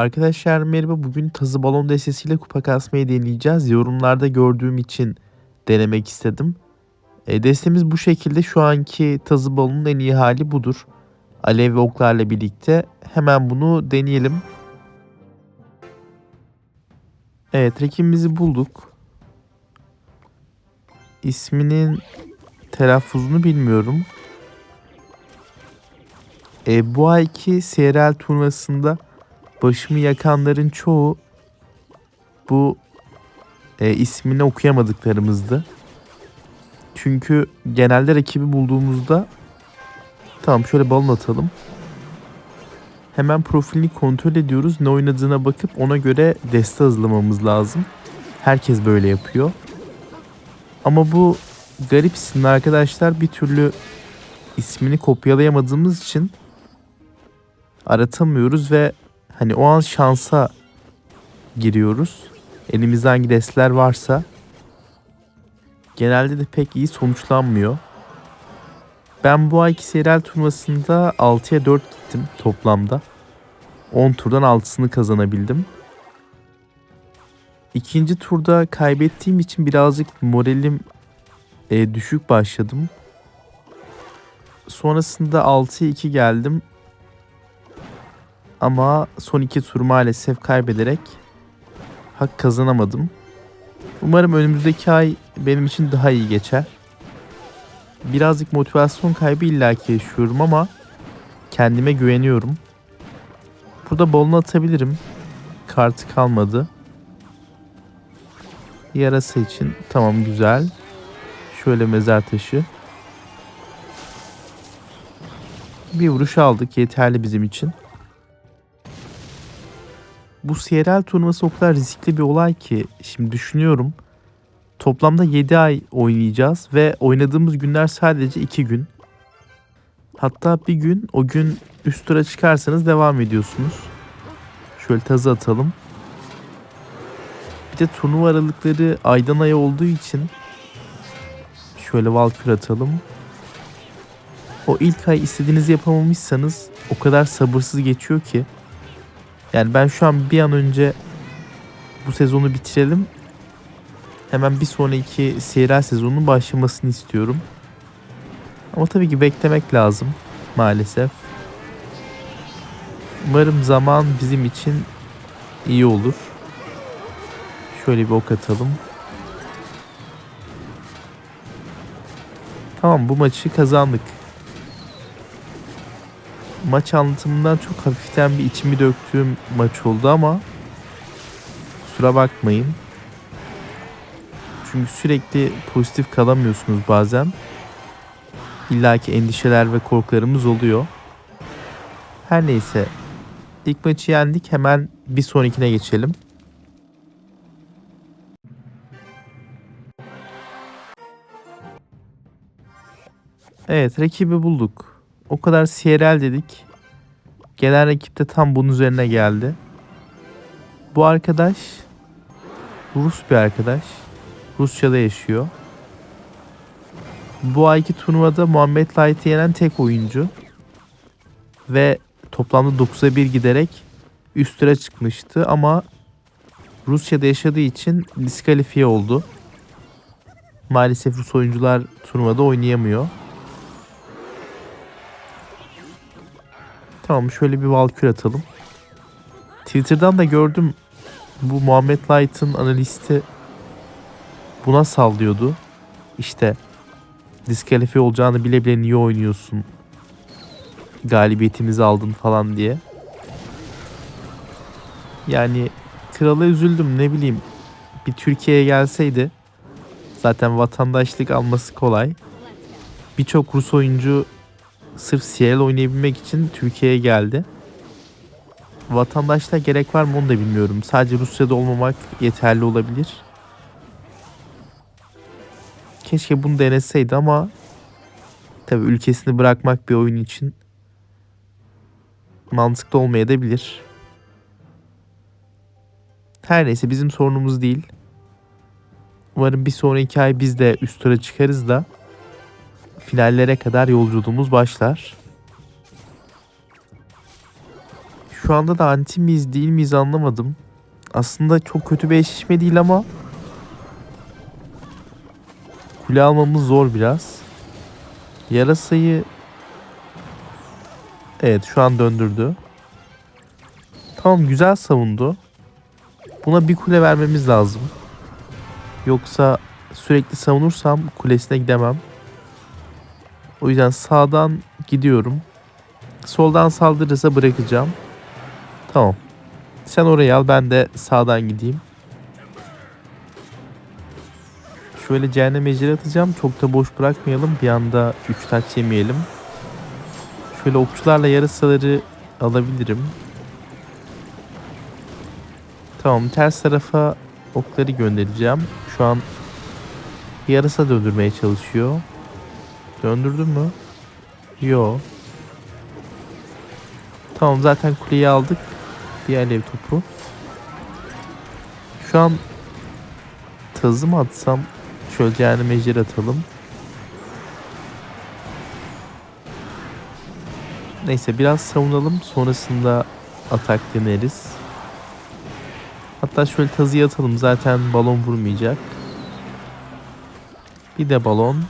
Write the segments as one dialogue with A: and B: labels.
A: Arkadaşlar merhaba. Bugün tazı balon destesiyle kupa kasmayı deneyeceğiz. Yorumlarda gördüğüm için denemek istedim. E, destemiz bu şekilde. Şu anki tazı balonun en iyi hali budur. Alev ve oklarla birlikte. Hemen bunu deneyelim. Evet rakibimizi bulduk. İsminin telaffuzunu bilmiyorum. E, bu ayki CRL turnuvasında başımı yakanların çoğu bu e, ismini okuyamadıklarımızdı. Çünkü genelde rakibi bulduğumuzda tamam şöyle balon atalım. Hemen profilini kontrol ediyoruz. Ne oynadığına bakıp ona göre deste hazırlamamız lazım. Herkes böyle yapıyor. Ama bu garip isimli arkadaşlar bir türlü ismini kopyalayamadığımız için aratamıyoruz ve hani o an şansa giriyoruz. Elimizde hangi desteler varsa genelde de pek iyi sonuçlanmıyor. Ben bu ayki serial turnuvasında 6'ya 4 gittim toplamda. 10 turdan 6'sını kazanabildim. İkinci turda kaybettiğim için birazcık moralim e, düşük başladım. Sonrasında 6'ya 2 geldim. Ama son iki tur maalesef kaybederek hak kazanamadım. Umarım önümüzdeki ay benim için daha iyi geçer. Birazcık motivasyon kaybı illaki yaşıyorum ama kendime güveniyorum. Burada bolunu atabilirim. Kartı kalmadı. Yarası için tamam güzel. Şöyle mezar taşı. Bir vuruş aldık yeterli bizim için. Bu CRL turnuvası o kadar riskli bir olay ki şimdi düşünüyorum. Toplamda 7 ay oynayacağız ve oynadığımız günler sadece 2 gün. Hatta bir gün o gün üst tura çıkarsanız devam ediyorsunuz. Şöyle tazı atalım. Bir de turnuva aralıkları aydan aya olduğu için şöyle Valkyrie atalım. O ilk ay istediğinizi yapamamışsanız o kadar sabırsız geçiyor ki. Yani ben şu an bir an önce bu sezonu bitirelim. Hemen bir sonraki seyirel sezonun başlamasını istiyorum. Ama tabii ki beklemek lazım maalesef. Umarım zaman bizim için iyi olur. Şöyle bir ok atalım. Tamam bu maçı kazandık. Maç anlatımından çok hafiften bir içimi döktüğüm maç oldu ama kusura bakmayın. Çünkü sürekli pozitif kalamıyorsunuz bazen. İlla ki endişeler ve korkularımız oluyor. Her neyse. İlk maçı yendik. Hemen bir sonrakine geçelim. Evet rakibi bulduk. O kadar CRL dedik. Gelen rakip de tam bunun üzerine geldi. Bu arkadaş Rus bir arkadaş. Rusya'da yaşıyor. Bu ayki turnuvada Muhammed Light'ı yenen tek oyuncu. Ve toplamda 9'a 1 giderek üst tura çıkmıştı ama Rusya'da yaşadığı için diskalifiye oldu. Maalesef Rus oyuncular turnuvada oynayamıyor. Tamam şöyle bir valkür atalım. Twitter'dan da gördüm bu Muhammed Light'ın analisti buna sallıyordu. İşte diskalifiye olacağını bile bile niye oynuyorsun? Galibiyetimizi aldın falan diye. Yani krala üzüldüm ne bileyim. Bir Türkiye'ye gelseydi zaten vatandaşlık alması kolay. Birçok Rus oyuncu sırf CL oynayabilmek için Türkiye'ye geldi. Vatandaşlığa gerek var mı onu da bilmiyorum. Sadece Rusya'da olmamak yeterli olabilir. Keşke bunu deneseydi ama tabi ülkesini bırakmak bir oyun için mantıklı olmayabilir. Her neyse bizim sorunumuz değil. Umarım bir sonraki ay biz de üst tura çıkarız da finallere kadar yolculuğumuz başlar. Şu anda da anti miyiz değil miyiz anlamadım. Aslında çok kötü bir eşleşme değil ama kule almamız zor biraz. Yarasayı Evet şu an döndürdü. Tamam güzel savundu. Buna bir kule vermemiz lazım. Yoksa sürekli savunursam kulesine gidemem. O yüzden sağdan gidiyorum. Soldan saldırırsa bırakacağım. Tamam. Sen orayı al ben de sağdan gideyim. Şöyle cehennem ejderi atacağım. Çok da boş bırakmayalım. Bir anda 3 taç yemeyelim. Şöyle okçularla yarısaları alabilirim. Tamam ters tarafa okları göndereceğim. Şu an yarısa döndürmeye çalışıyor. Döndürdün mü? Yo. Tamam zaten kuleyi aldık. Bir alev topu. Şu an tazı mı atsam? Şöyle cehennem ejderi atalım. Neyse biraz savunalım. Sonrasında atak deneriz. Hatta şöyle tazıya atalım. Zaten balon vurmayacak. Bir de balon.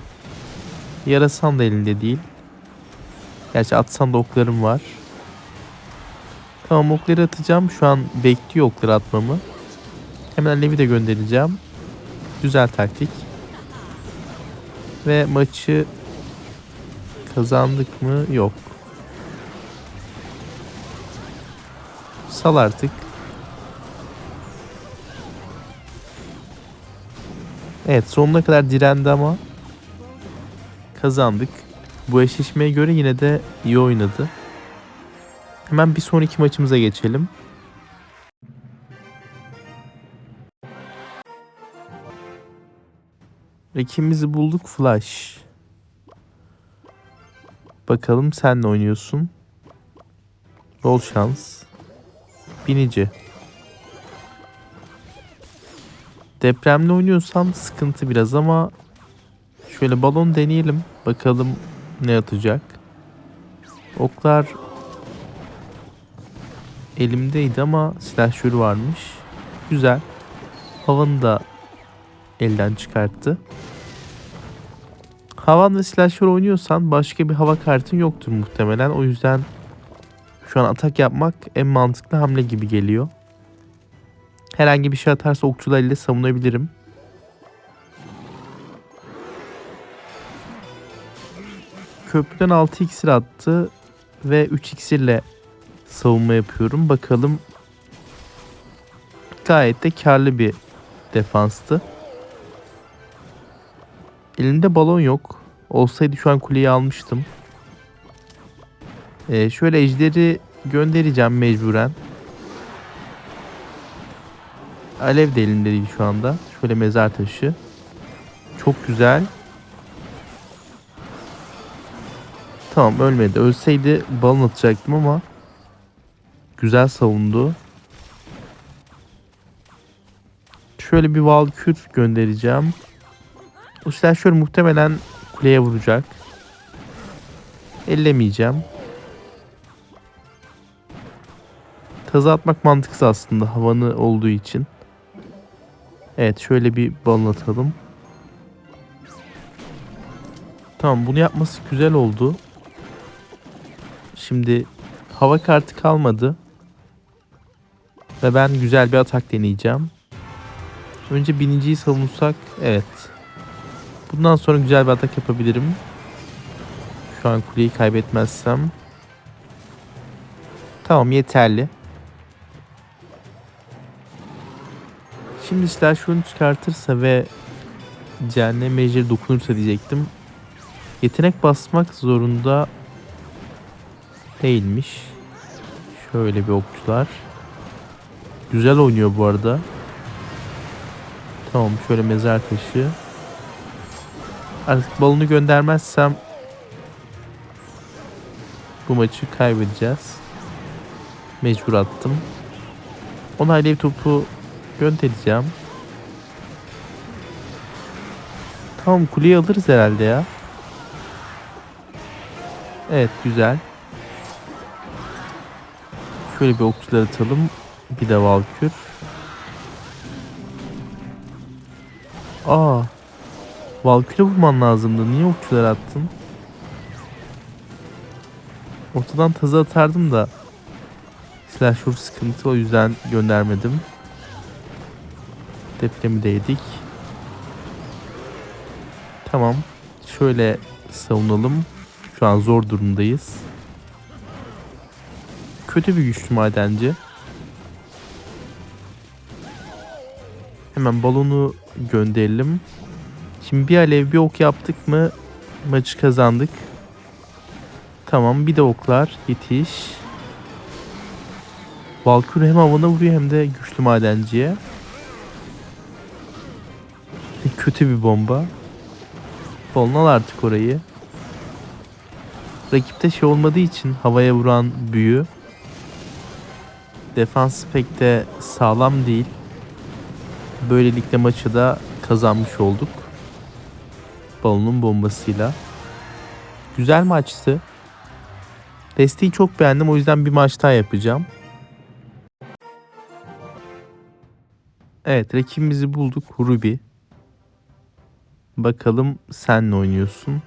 A: Yarasam da elinde değil. Gerçi atsam da oklarım var. Tamam okları atacağım. Şu an bekliyor okları atmamı. Hemen Levi de göndereceğim. Güzel taktik. Ve maçı kazandık mı? Yok. Sal artık. Evet sonuna kadar direndi ama kazandık. Bu eşleşmeye göre yine de iyi oynadı. Hemen bir sonraki maçımıza geçelim. Rakibimizi bulduk Flash. Bakalım sen ne oynuyorsun? Bol şans. Binici. Depremli oynuyorsam sıkıntı biraz ama şöyle balon deneyelim. Bakalım ne atacak. Oklar elimdeydi ama silahşörü varmış. Güzel. Havanı da elden çıkarttı. Havan ve silahşör oynuyorsan başka bir hava kartın yoktur muhtemelen. O yüzden şu an atak yapmak en mantıklı hamle gibi geliyor. Herhangi bir şey atarsa okçular ile savunabilirim. Köprüden 6 iksir attı ve 3 iksirle savunma yapıyorum. Bakalım gayet de karlı bir defanstı. Elimde balon yok. Olsaydı şu an kuleyi almıştım. Ee, şöyle ejderi göndereceğim mecburen. Alev de elinde değil şu anda. Şöyle mezar taşı. Çok güzel. Tamam ölmedi. Ölseydi balon atacaktım ama güzel savundu. Şöyle bir valkür göndereceğim. Bu silahşör muhtemelen kuleye vuracak. Ellemeyeceğim. Tazı atmak mantıksız aslında havanı olduğu için. Evet şöyle bir balon atalım. Tamam bunu yapması güzel oldu. Şimdi hava kartı kalmadı. Ve ben güzel bir atak deneyeceğim. Önce biniciyi savunsak evet. Bundan sonra güzel bir atak yapabilirim. Şu an kuleyi kaybetmezsem. Tamam yeterli. Şimdi silah şunu çıkartırsa ve cehennem mecri dokunursa diyecektim. Yetenek basmak zorunda değilmiş. Şöyle bir okçular. Güzel oynuyor bu arada. Tamam şöyle mezar taşı. Artık balonu göndermezsem bu maçı kaybedeceğiz. Mecbur attım. Ona topu göndereceğim. Tamam kuleyi alırız herhalde ya. Evet güzel. Şöyle bir okçular atalım. Bir de Valkür. Aa. Valkür'e vurman lazımdı. Niye okçular attın? Ortadan tazı atardım da. Silahşur sıkıntı o yüzden göndermedim. Depremi de yedik. Tamam. Şöyle savunalım. Şu an zor durumdayız. Kötü bir güçlü madenci. Hemen balonu gönderelim. Şimdi bir alev bir ok yaptık mı maçı kazandık. Tamam bir de oklar yetiş. Valkür hem havana vuruyor hem de güçlü madenciye. Kötü bir bomba. Balon al artık orayı. Rakipte şey olmadığı için havaya vuran büyü defans pek de sağlam değil. Böylelikle maçı da kazanmış olduk. Balonun bombasıyla. Güzel maçtı. Desteği çok beğendim o yüzden bir maç daha yapacağım. Evet rakibimizi bulduk Ruby. Bakalım sen ne oynuyorsun?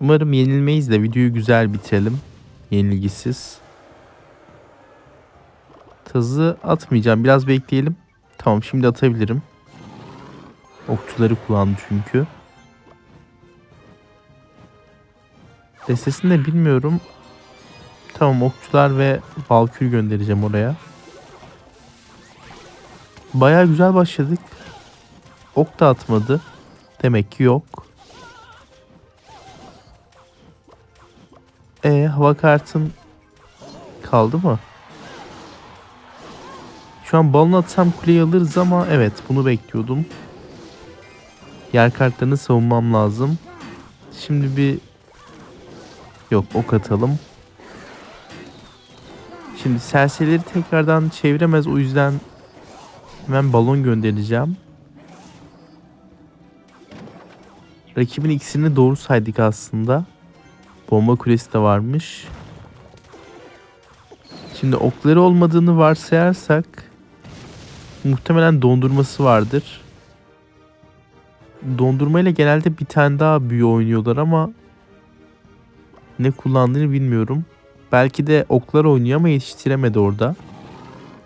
A: Umarım yenilmeyiz de videoyu güzel bitirelim. Yenilgisiz. Tazı atmayacağım. Biraz bekleyelim. Tamam şimdi atabilirim. Okçuları kullandı çünkü. Destesini de bilmiyorum. Tamam okçular ve Valkür göndereceğim oraya. Baya güzel başladık. Ok da atmadı. Demek ki yok. E hava kartın kaldı mı? Şu an balon atsam kuleyi alırız ama evet bunu bekliyordum. Yer kartlarını savunmam lazım. Şimdi bir yok ok atalım. Şimdi serserileri tekrardan çeviremez o yüzden hemen balon göndereceğim. Rakibin ikisini doğru saydık aslında. Bomba kulesi de varmış. Şimdi okları olmadığını varsayarsak muhtemelen dondurması vardır. Dondurmayla genelde bir tane daha büyü oynuyorlar ama ne kullandığını bilmiyorum. Belki de oklar oynuyor ama yetiştiremedi orada.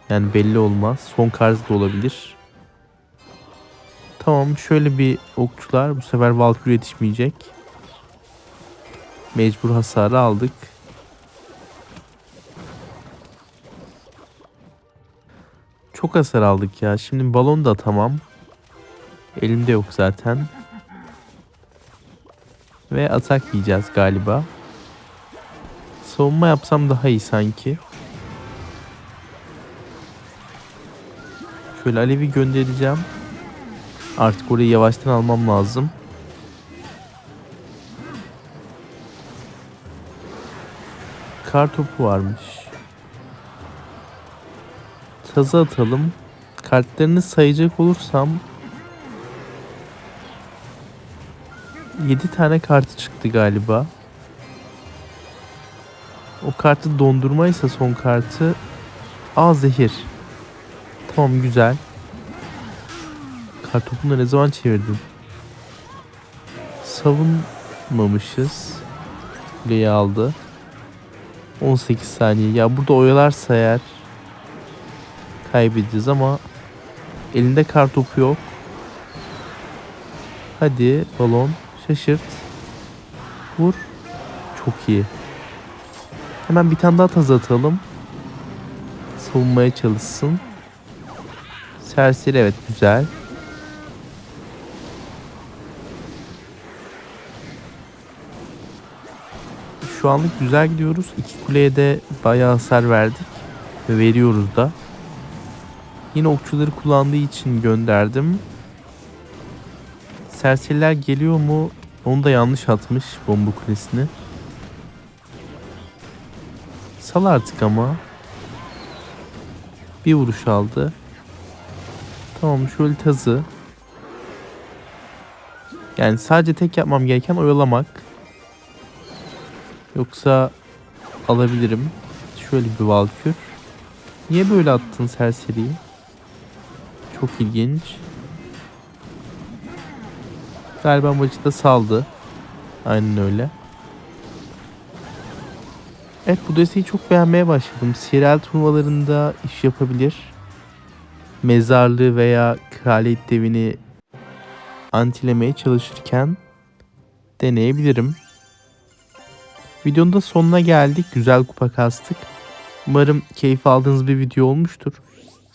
A: Yani belli olmaz. Son karz da olabilir. Tamam şöyle bir okçular. Bu sefer Valkyrie yetişmeyecek. Mecbur hasarı aldık. Çok hasar aldık ya. Şimdi balon da tamam. Elimde yok zaten. Ve atak yiyeceğiz galiba. Savunma yapsam daha iyi sanki. Şöyle alevi göndereceğim. Artık orayı yavaştan almam lazım. Kar topu varmış. Tazı atalım. Kartlarını sayacak olursam 7 tane kartı çıktı galiba. O kartı dondurmaysa son kartı A zehir. Tamam güzel. Kartopunu ne zaman çevirdim? Savunmamışız. Kuleyi aldı. 18 saniye. Ya burada oyalarsa eğer kaybedeceğiz ama elinde kartopu yok. Hadi balon şaşırt. Vur. Çok iyi. Hemen bir tane daha tazı atalım. Savunmaya çalışsın. Serseri evet güzel. Şu anlık güzel gidiyoruz. İki kuleye de bayağı hasar verdik. Ve veriyoruz da. Yine okçuları kullandığı için gönderdim. Serseriler geliyor mu? Onu da yanlış atmış bomba kulesini. Sal artık ama. Bir vuruş aldı. Tamam şöyle tazı. Yani sadece tek yapmam gereken oyalamak. Yoksa alabilirim. Şöyle bir valkür. Niye böyle attın serseriyi? Çok ilginç. Galiba maçı da saldı. Aynen öyle. Evet bu desteği çok beğenmeye başladım. Serial turnuvalarında iş yapabilir. Mezarlığı veya kraliyet devini antilemeye çalışırken deneyebilirim. Videonun da sonuna geldik. Güzel kupa kastık. Umarım keyif aldığınız bir video olmuştur.